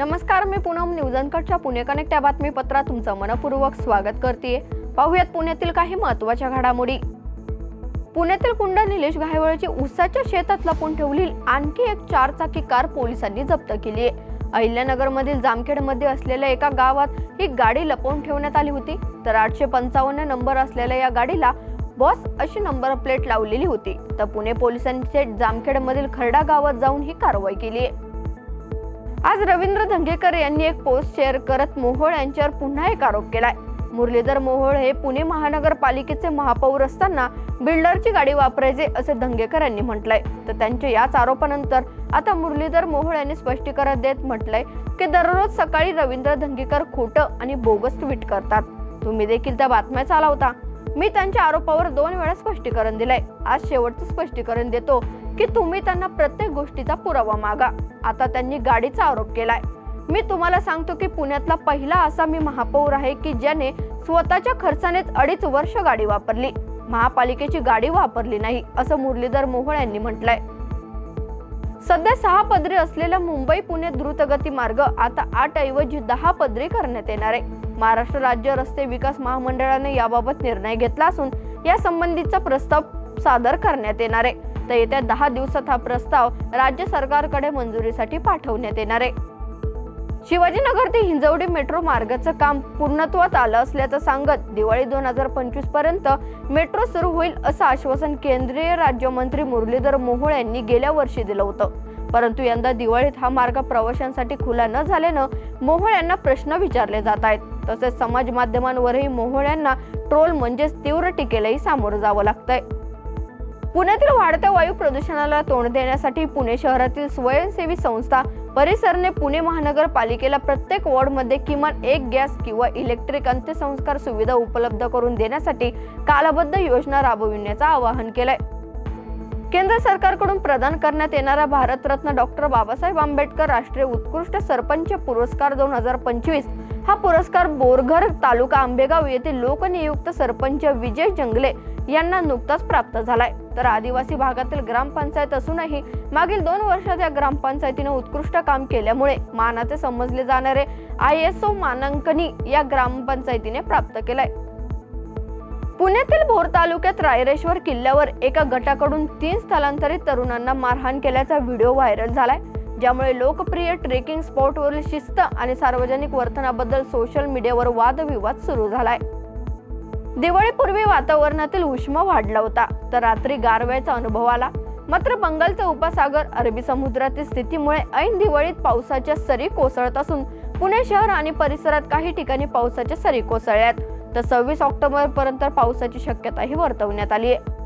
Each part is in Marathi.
नमस्कार मी पूनम न्यूज अनकटच्या पुणे कनेक्ट या बातमीपत्रात तुमचं मनपूर्वक स्वागत करते पाहूयात पुण्यातील काही महत्त्वाच्या घडामोडी. पुण्यातील कुंड निलेश घायवळची उसाच्या शेतात लपून ठेवली आणखी एक चारचाकी कार पोलिसांनी जप्त केली आहे अहिल्यानगरमधील जामखेडमध्ये असलेल्या एका गावात ही गाडी लपवून ठेवण्यात आली होती. तर आठशे पंचावन्न नंबर असलेल्या या गाडीला बॉस अशी नंबर प्लेट लावलेली होती. तर पुणे पोलिसांनी थेट जामखेडमधील खरडा गावात जाऊन ही कारवाई केली आहे आज रवींद्र धंगेकर यांनी एक पोस्ट शेअर करत मोहोळ यांच्यावर पुन्हा एक आरोप केलाय. मुरलीधर मोहोळ हे पुणे महानगरपालिकेचे महापौर असताना बिल्डरची गाडी वापरायचे असे धंगेकर यांनी म्हटलंय. तर त्यांच्या याच आरोपानंतर आता मुरलीधर मोहोळ यांनी स्पष्टीकरण देत म्हटलंय की दररोज सकाळी रवींद्र धंगेकर खोटं आणि बोगस ट्विट करतात. तुम्ही देखील त्या बातम्या चालवता. मी त्यांच्या आरोपावर दोन वेळा स्पष्टीकरण दिलंय. आज शेवटचं स्पष्टीकरण देतो. की तुम्ही त्यांना प्रत्येक गोष्टीचा पुरावा मागा. आता त्यांनी गाडीचा आरोप केलाय. मी तुम्हाला सांगतो की पुण्यातला पहिला असा मी महापौर आहे की ज्याने स्वतःच्या खर्चानेच अडीच वर्ष गाडी वापरली. महापालिकेची गाडी वापरली नाही असं मुरलीधर मोहोळ यांनी म्हटलंय. सध्या सहा पदरी असलेला मुंबई पुणे द्रुतगती मार्ग आता आठ ऐवजी दहा पदरी करण्यात येणार आहे. महाराष्ट्र राज्य रस्ते विकास महामंडळाने याबाबत निर्णय घेतला असून या संबंधीचा प्रस्ताव सादर करण्यात येणार आहे. तर येत्या दहा दिवसात हा प्रस्ताव राज्य सरकारकडे मंजुरीसाठी पाठवण्यात येणार आहे. शिवाजीनगर ते हिंजवडी मेट्रो मार्गाचं काम पूर्णत्वात आलं असल्याचं सांगत दिवाळी दोन हजार पंचवीसपर्यंत मेट्रो सुरू होईल असं आश्वासन केंद्रीय राज्यमंत्री मुरलीधर मोहोळ यांनी गेल्या वर्षी दिलं होतं. परंतु यंदा दिवाळीत हा मार्ग प्रवाशांसाठी खुला न झाल्यानं मोहोळ यांना प्रश्न विचारले जात आहेत. तसेच समाज माध्यमांवरही मोहोळ यांना ट्रोल म्हणजेच तीव्र टीकेलाही सामोरं जावं लागतंय. पुण्यातील वाढत्या वायू प्रदूषणाला तोंड देण्यासाठी पुणे शहरातील स्वयंसेवी संस्था परिसरने पुणे महानगरपालिकेला प्रत्येक वॉर्डमध्ये किमान एक गॅस किंवा इलेक्ट्रिक अंत्यसंस्कार सुविधा उपलब्ध करून देण्यासाठी कालबद्ध योजना राबविण्याचं आवाहन केलंय. केंद्र सरकारकडून प्रदान करण्यात येणारा भारतरत्न डॉक्टर बाबासाहेब आंबेडकर राष्ट्रीय उत्कृष्ट सरपंच पुरस्कार दोन हजार पंचवीस हा पुरस्कार बोरघर तालुका आंबेगाव येथे लोकनियुक्त सरपंच विजय जंगले यांना नुकताच प्राप्त झालाय. तर आदिवासी भागातील ग्रामपंचायत असूनही मागील दोन वर्षात या ग्रामपंचायतीने उत्कृष्ट काम केल्यामुळे मानाचे समजले जाणारे आय एस ओ मानांकनी या ग्रामपंचायतीने प्राप्त केलाय. पुण्यातील भोर तालुक्यात रायरेश्वर किल्ल्यावर एका गटाकडून तीन स्थलांतरित तरुणांना मारहाण केल्याचा व्हिडिओ व्हायरल झालाय. ज्यामुळे लोकप्रिय ट्रेकिंग स्पॉटवरील शिस्त आणि सार्वजनिक वर्तनाबद्दल सोशल मीडियावर वादविवाद सुरू झालाय. दिवाळीपूर्वी वातावरणातील उष्मा वाढला होता तर रात्री गारव्याचा अनुभव आला. मात्र बंगालचा उपसागर अरबी समुद्रातील स्थितीमुळे ऐन दिवाळीत पावसाच्या सरी कोसळत असून पुणे शहर आणि परिसरात काही ठिकाणी पावसाच्या सरी कोसळल्यात. तर सव्वीस ऑक्टोबर पर्यंत पावसाची शक्यताही वर्तवण्यात आली आहे.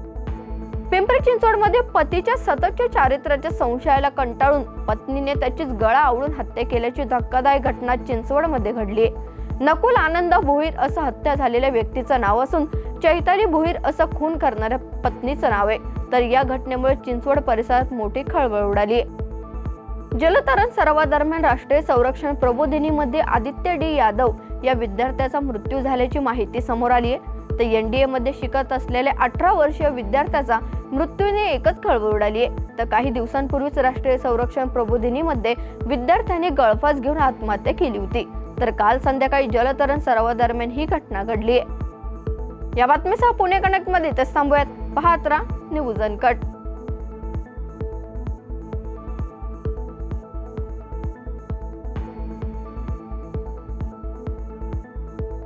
पिंपरी चिंचवडमध्ये पतीच्या सततच्या चारित्र्याच्या संशयाला कंटाळून पत्नीने त्याचीच गळा आवळून हत्या केल्याची धक्कादायक घटना चिंचवडमध्ये घडली आहे. नकुल आनंद भोईर असं हत्या झालेल्या व्यक्तीचं नाव असून चैताली भोईर असं खून करणाऱ्या पत्नीचं नाव आहे. तर या घटनेमुळे चिंचवड परिसरात मोठी खळबळ उडाली जलतरण सरावादरम्यान राष्ट्रीय संरक्षण प्रबोधिनीमध्ये आदित्य डी यादव या विद्यार्थ्याचा मृत्यू झाल्याची माहिती समोर आली आहे. तर एनडीए मध्ये शिकत असलेल्या अठरा वर्षीय विद्यार्थ्याचा मृत्यूने एकच खळबळ उडाली आहे. तर काही दिवसांपूर्वीच राष्ट्रीय संरक्षण प्रबोधिनीमध्ये विद्यार्थ्याने गळफास घेऊन आत्महत्या केली होती. तर काल संध्याकाळी जलतरण सरावादरम्यान ही घटना घडली आहे या बातमीसह पुणे कनेक्टमध्ये इथेच थांबूयात. पाहत राहा न्यूज अनकट.